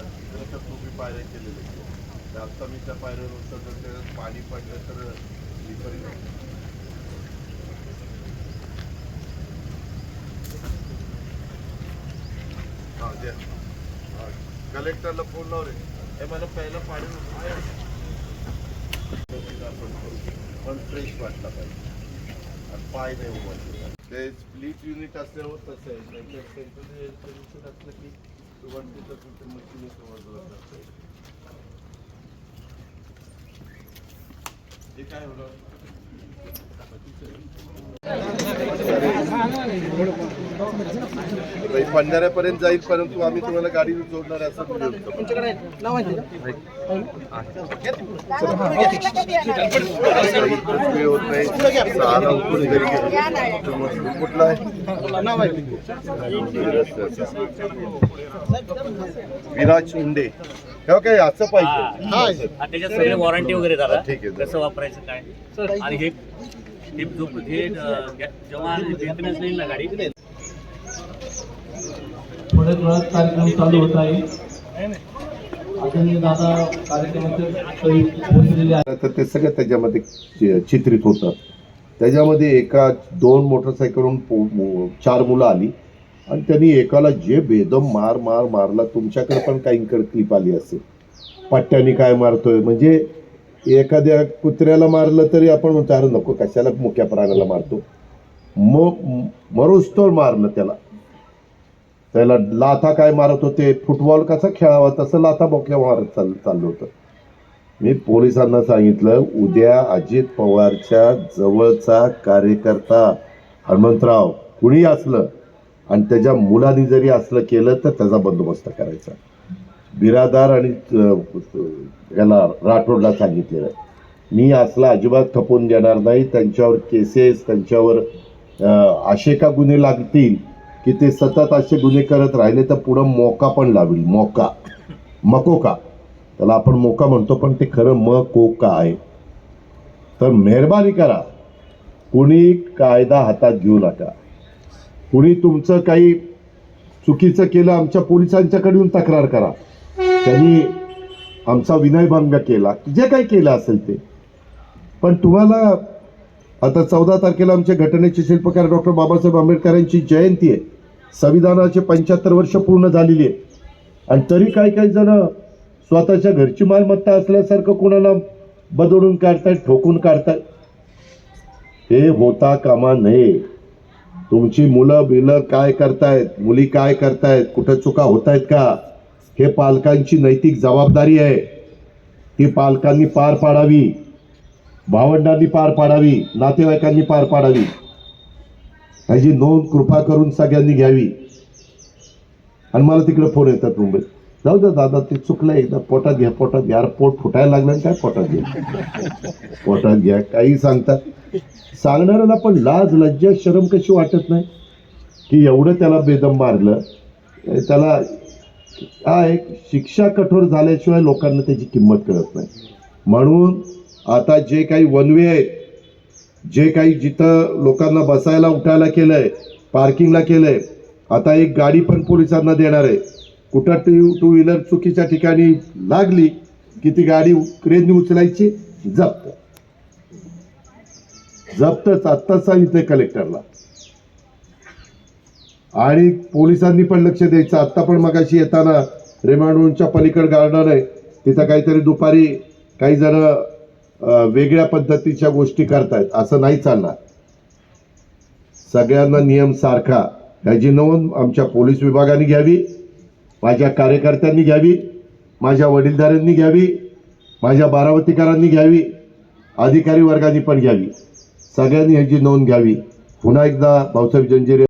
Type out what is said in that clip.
तिकडे तर तुम्ही पायऱ्या केलेल्या आता मी त्या पायऱ्यावर उतरलो त्याच्यात पाणी पडलं तर हा द्या. कलेक्टरला फोन लाव रे. हे मला पहिलं पाणी आपण पण फ्रेश वाटला पाहिजे. आणि पाय नाही उमटले. ते स्प्लिट युनिट असल्यावर तसं आहे. नाहीतर सेंट्रल एअर असलं की तुम्हाला मशीन समजलं जातं ते काय होणार पंधरापर्यंत जाईल परंतु आम्ही तुम्हाला गाडी जोडणार आहे असं बोललो. वेळ होत नाही सहाला उठून घरी गेलो. तर मग कुठला आहे. विराज शिंदे हे काय असं पाहिजे. हा, त्याच्यात सगळे वॉरंटी वगैरे हा, झाला ठीक आहे. कसं वापरायचं काय? आणि हे जेव्हा मेंटेनन्स नाही ना गाडी? थोड्याच वेळात कार्यक्रम चालू होत आहे. आदरणीय दादा कार्यक्रमाचे तर ते सगळं त्याच्यामध्ये चित्रित होतं. त्याच्यामध्ये एका दोन मोटरसायकलवरून चार मुलं आली. आणि त्यांनी एकाला जे बेदम मार मार मारला तुमच्याकडे पण काही क्लिप आली असेल. पट्ट्याने काय मारतोय? म्हणजे एखाद्या कुत्र्याला मारलं तरी आपण म्हणतो अरे नको कशाला मुक्या प्राण्याला मारतो? मग मरोस्तोर मारलं त्याला. त्याला लाथा काय मारत होते फुटबॉल कसा खेळावा तसं लाथा बोक्या मारत चाल चाललं होतं. मी पोलिसांना सांगितलं उद्या अजित पवारच्या जवळचा कार्यकर्ता हनुमंतराव कुणी असलं आणि त्याच्या मुलांनी जरी असलं केलं तर त्याचा बंदोबस्त करायचा. बिरादार आणि याला राठोडला सांगितलेलं मी असला अजिबात खपवून देणार नाही त्यांच्यावर केसेस त्यांच्यावर अं, असे का गुन्हे लागतील की ते सतत असे गुन्हे करत राहिले तर पुढं मोका पण लावेल. मोका. मकोका त्याला आपण मोका म्हणतो पण ते खरं म कोका आहे? तर मेहरबानी करा. कुणी कायदा हातात घेऊ नका. कुणी तुमचं काही चुकीचं केलं आमच्या पोलिसांच्याकडून तक्रार करा. त्यांनी आमचा विनयभंग केला. जे काही केलं असेल ते. पण तुम्हाला आता चौदा तारखेला आमच्या घटनेचे शिल्पकार डॉक्टर बाबासाहेब आंबेडकरांची जयंती आहे. संविधानाचे पंच्याहत्तर वर्ष पूर्ण झालेली आहेत आणि तरी काही काही जण स्वतःच्या घरची मालमत्ता असल्यासारखं कोणाला बदलून काढतायत ठोकून काढतायत. हे होता कामा नये. तुमची मुलं बिलं काय करतायत मुली काय करतायत कुठं चुका होत आहेत का? हे पालकांची नैतिक जबाबदारी आहे. ती पालकांनी पार पाडावी. भावंडांनी पार पाडावी नातेवाईकांनी पार पाडावी. ह्याची नोंद कृपा करून सगळ्यांनी घ्यावी. आणि मला तिकडे फोन येतात मुंबईत. जाऊ द्या दादा ते चुकलं एकदा पोटात घ्या पोटात घ्या. पोट फुटायला लागलं आणि काय पोटात घ्या? पोटात घ्या काही सांगतात. सांगणाऱ्याला पण लाज लज्जा शरम कशी वाटत नाही? की एवढं त्याला बेदम मारलं. त्याला काय शिक्षा कठोर झाल्याशिवाय लोकांना त्याची किंमत कळत नाही. म्हणून आता जे काही वनवे आहेत जे काही जिथं लोकांना बसायला उठायला केलंय पार्किंगला केलंय आता एक गाडी पण पोलिसांना देणार आहे. कुठं टू टू व्हीलर चुकीच्या ठिकाणी लागली की ती गाडी क्रेननी उचलायची? जप्त. जप्तच. आत्ताच सांगितलं कलेक्टरला. आणि पोलिसांनी पण लक्ष द्यायचं. आत्ता पण मगाशी येताना रेमांडोनच्या पलीकड गार्डन आहे. तिथं काहीतरी दुपारी काही जण वेगळ्या पद्धतीच्या गोष्टी करतायत असं नाही चालणार. सगळ्यांना नियम सारखा. ह्याची नोंद आमच्या पोलीस विभागाने घ्यावी माझ्या कार्यकर्त्यांनी घ्यावी माझ्या वडीलधाऱ्यांनी घ्यावी माझ्या बारावतीकरांनी घ्यावी अधिकारी वर्गाने पण घ्यावी. सगळ्यांनी ह्याची नोंद घ्यावी. पुन्हा एकदा भाऊसाहेब जंजिरे